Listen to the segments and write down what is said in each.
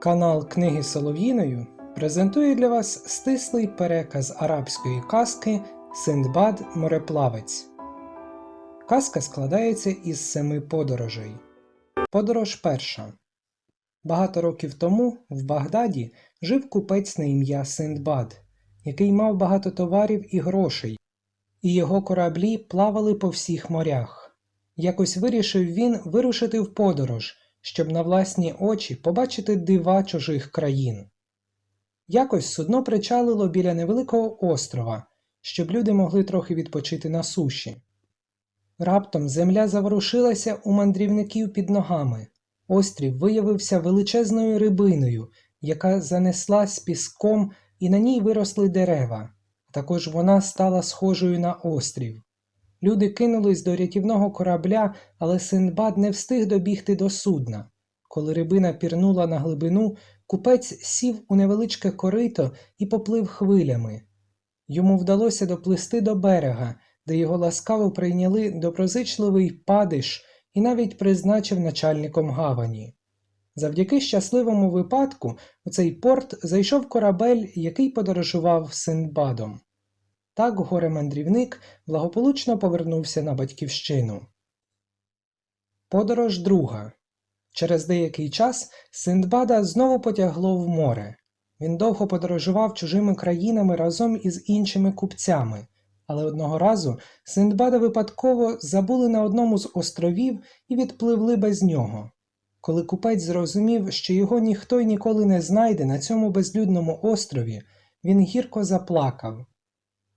Канал Книги Солов'їною презентує для вас стислий переказ арабської казки Синдбад Мореплавець. Казка складається із семи подорожей. Подорож перша. Багато років тому в Багдаді жив купець на ім'я Синдбад, який мав багато товарів і грошей, і його кораблі плавали по всіх морях. Якось вирішив він вирушити в подорож, щоб на власні очі побачити дива чужих країн. Якось судно причалило біля невеликого острова, щоб люди могли трохи відпочити на суші. Раптом земля заворушилася у мандрівників під ногами. Острів виявився величезною рибиною, яка занеслась піском, і на ній виросли дерева. Також вона стала схожою на острів. Люди кинулись до рятівного корабля, але Синдбад не встиг добігти до судна. Коли рибина пірнула на глибину, купець сів у невеличке корито і поплив хвилями. Йому вдалося доплисти до берега, де його ласкаво прийняли доброзичливий падиш і навіть призначив начальником гавані. Завдяки щасливому випадку у цей порт зайшов корабель, який подорожував Синдбадом. Так горе-мандрівник благополучно повернувся на батьківщину. Подорож друга. Через деякий час Синдбада знову потягло в море. Він довго подорожував чужими країнами разом із іншими купцями, але одного разу Синдбада випадково забули на одному з островів і відпливли без нього. Коли купець зрозумів, що його ніхто й ніколи не знайде на цьому безлюдному острові, він гірко заплакав.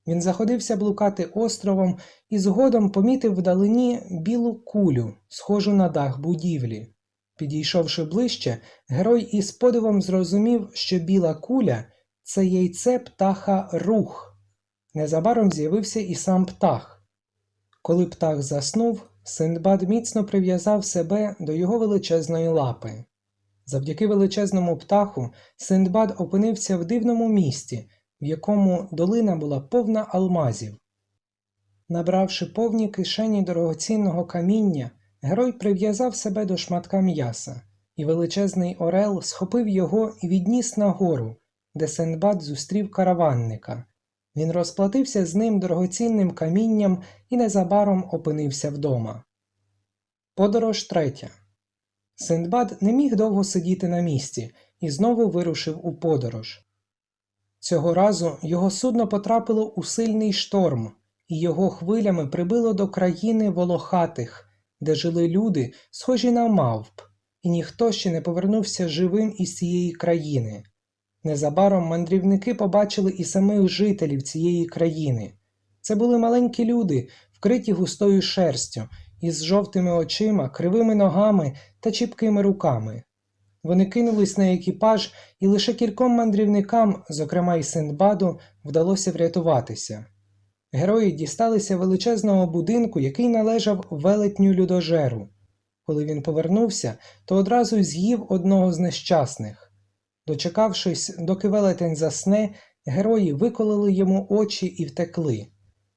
Він заходився блукати островом і згодом помітив вдалині білу кулю, схожу на дах будівлі. Підійшовши ближче, герой із подивом зрозумів, що біла куля це яйце птаха рух. Незабаром з'явився і сам птах. Коли птах заснув, Синдбад міцно прив'язав себе до його величезної лапи. Завдяки величезному птаху Синдбад опинився в дивному місті, в якому долина була повна алмазів. Набравши повні кишені дорогоцінного каміння, герой прив'язав себе до шматка м'яса, і величезний орел схопив його і відніс на гору, де Синдбад зустрів караванника. Він розплатився з ним дорогоцінним камінням і незабаром опинився вдома. Подорож третя. Синдбад не міг довго сидіти на місці і знову вирушив у подорож. Цього разу його судно потрапило у сильний шторм, і його хвилями прибило до країни волохатих, де жили люди, схожі на мавп, і ніхто ще не повернувся живим із цієї країни. Незабаром мандрівники побачили і самих жителів цієї країни. Це були маленькі люди, вкриті густою шерстю, із жовтими очима, кривими ногами та чіпкими руками. Вони кинулись на екіпаж, і лише кільком мандрівникам, зокрема й Синдбаду, вдалося врятуватися. Герої дісталися величезного будинку, який належав велетню людожеру. Коли він повернувся, то одразу з'їв одного з нещасних. Дочекавшись, доки велетень засне, герої виколили йому очі і втекли.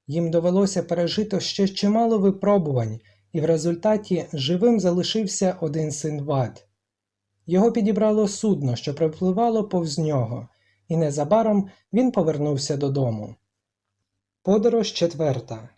Їм довелося пережити ще чимало випробувань, і в результаті живим залишився один Синдбад. Його підібрало судно, що припливало повз нього, і незабаром він повернувся додому. Подорож четверта.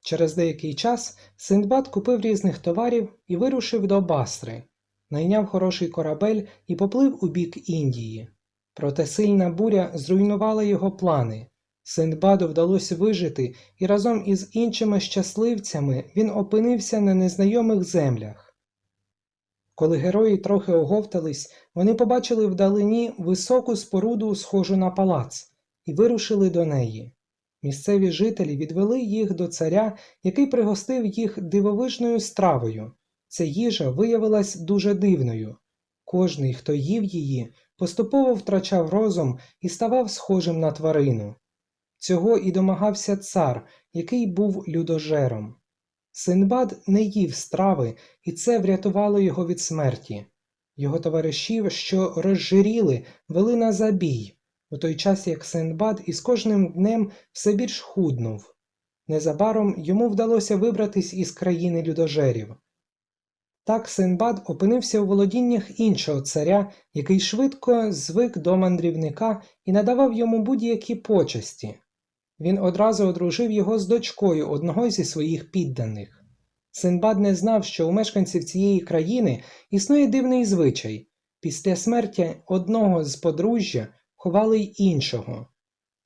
Через деякий час Синдбад купив різних товарів і вирушив до Басри, найняв хороший корабель і поплив у бік Індії. Проте сильна буря зруйнувала його плани. Синдбаду вдалося вижити, і разом із іншими щасливцями він опинився на незнайомих землях. Коли герої трохи оговтались, вони побачили вдалині високу споруду, схожу на палац, і вирушили до неї. Місцеві жителі відвели їх до царя, який пригостив їх дивовижною стравою. Ця їжа виявилась дуже дивною. Кожний, хто їв її, поступово втрачав розум і ставав схожим на тварину. Цього і домагався цар, який був людожером. Синбад не їв страви, і це врятувало його від смерті. Його товаришів, що розжиріли, вели на забій, у той час як Синдбад із кожним днем все більш худнув. Незабаром йому вдалося вибратись із країни людожерів. Так Синбад опинився у володіннях іншого царя, який швидко звик до мандрівника і надавав йому будь-які почесті. Він одразу одружив його з дочкою одного зі своїх підданих. Синбад не знав, що у мешканців цієї країни існує дивний звичай після смерті одного з подружжя ховали й іншого.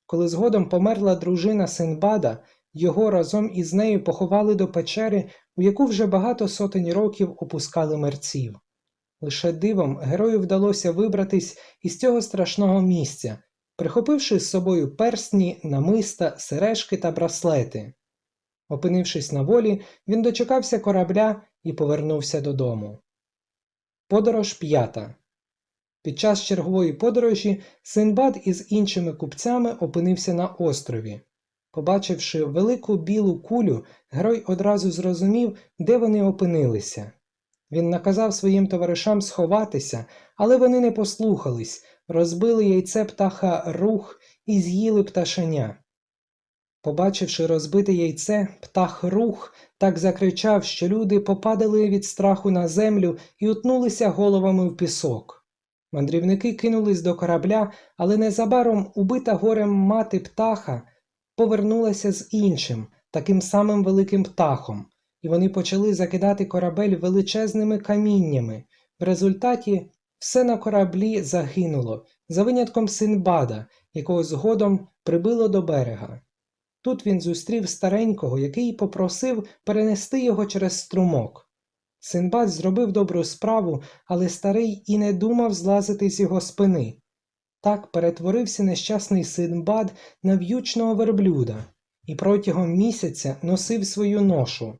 Коли згодом померла дружина Синбада, його разом із нею поховали до печери, у яку вже багато сотень років опускали мерців. Лише дивом герою вдалося вибратись із цього страшного місця, прихопивши з собою персні, намиста, сережки та браслети. Опинившись на волі, він дочекався корабля і повернувся додому. Подорож п'ята. Під час чергової подорожі Синбад із іншими купцями опинився на острові. Побачивши велику білу кулю, герой одразу зрозумів, де вони опинилися. Він наказав своїм товаришам сховатися, але вони не послухались, розбили яйце птаха рух і з'їли пташеня. Побачивши розбите яйце, птах рух так закричав, що люди попадали від страху на землю і утнулися головами в пісок. Мандрівники кинулись до корабля, але незабаром убита горем мати птаха повернулася з іншим, таким самим великим птахом, і вони почали закидати корабель величезними каміннями. В результаті все на кораблі загинуло, за винятком Синбада, якого згодом прибило до берега. Тут він зустрів старенького, який попросив перенести його через струмок. Синбад зробив добру справу, але старий і не думав злазити з його спини. Так перетворився нещасний Синбад на в'ючного верблюда і протягом місяця носив свою ношу.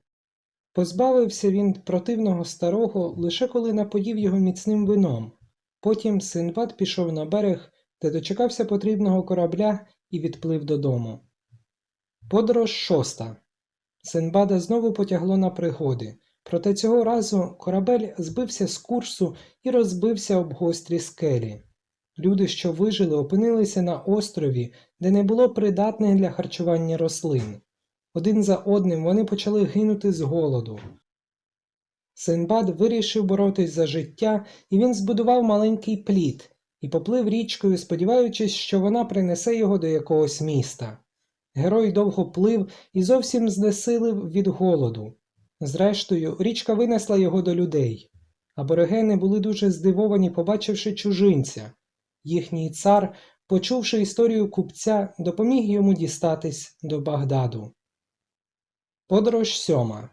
Позбавився він противного старого лише коли напоїв його міцним вином. Потім Синбад пішов на берег, де дочекався потрібного корабля і відплив додому. Подорож шоста. Синбада знову потягло на пригоди, проте цього разу корабель збився з курсу і розбився об гострі скелі. Люди, що вижили, опинилися на острові, де не було придатних для харчування рослин. Один за одним вони почали гинути з голоду. Синбад вирішив боротись за життя, і він збудував маленький плід і поплив річкою, сподіваючись, що вона принесе його до якогось міста. Герой довго плив і зовсім знесилив від голоду. Зрештою, річка винесла його до людей. Аборигени були дуже здивовані, побачивши чужинця. Їхній цар, почувши історію купця, допоміг йому дістатись до Багдаду. Подорож сьома.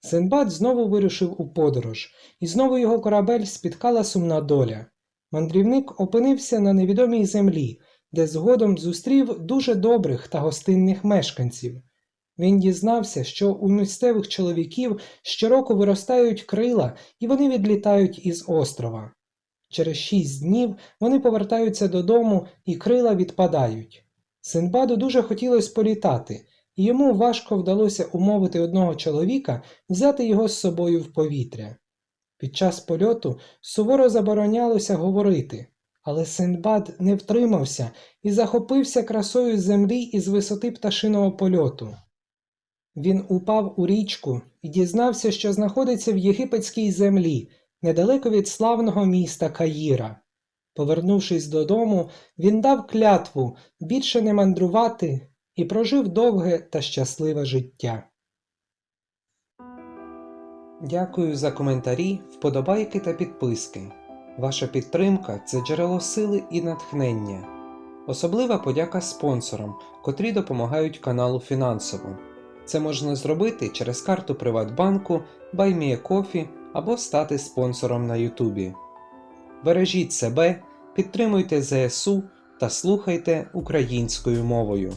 Синбад знову вирушив у подорож, і знову його корабель спіткала сумна доля. Мандрівник опинився на невідомій землі, де згодом зустрів дуже добрих та гостинних мешканців. Він дізнався, що у місцевих чоловіків щороку виростають крила і вони відлітають із острова. Через шість днів вони повертаються додому і крила відпадають. Синбаду дуже хотілося політати, йому важко вдалося умовити одного чоловіка взяти його з собою в повітря. Під час польоту суворо заборонялося говорити, але Синдбад не втримався і захопився красою землі із висоти пташиного польоту. Він упав у річку і дізнався, що знаходиться в єгипетській землі, недалеко від славного міста Каїра. Повернувшись додому, він дав клятву більше не мандрувати і прожив довге та щасливе життя. Дякую за коментарі, вподобайки та підписки. Ваша підтримка це джерело сили і натхнення. Особлива подяка спонсорам, котрі допомагають каналу фінансово. Це можна зробити через карту Приватбанку, BuyMeACoffee або стати спонсором на Ютубі. Бережіть себе, підтримуйте ЗСУ та слухайте українською мовою.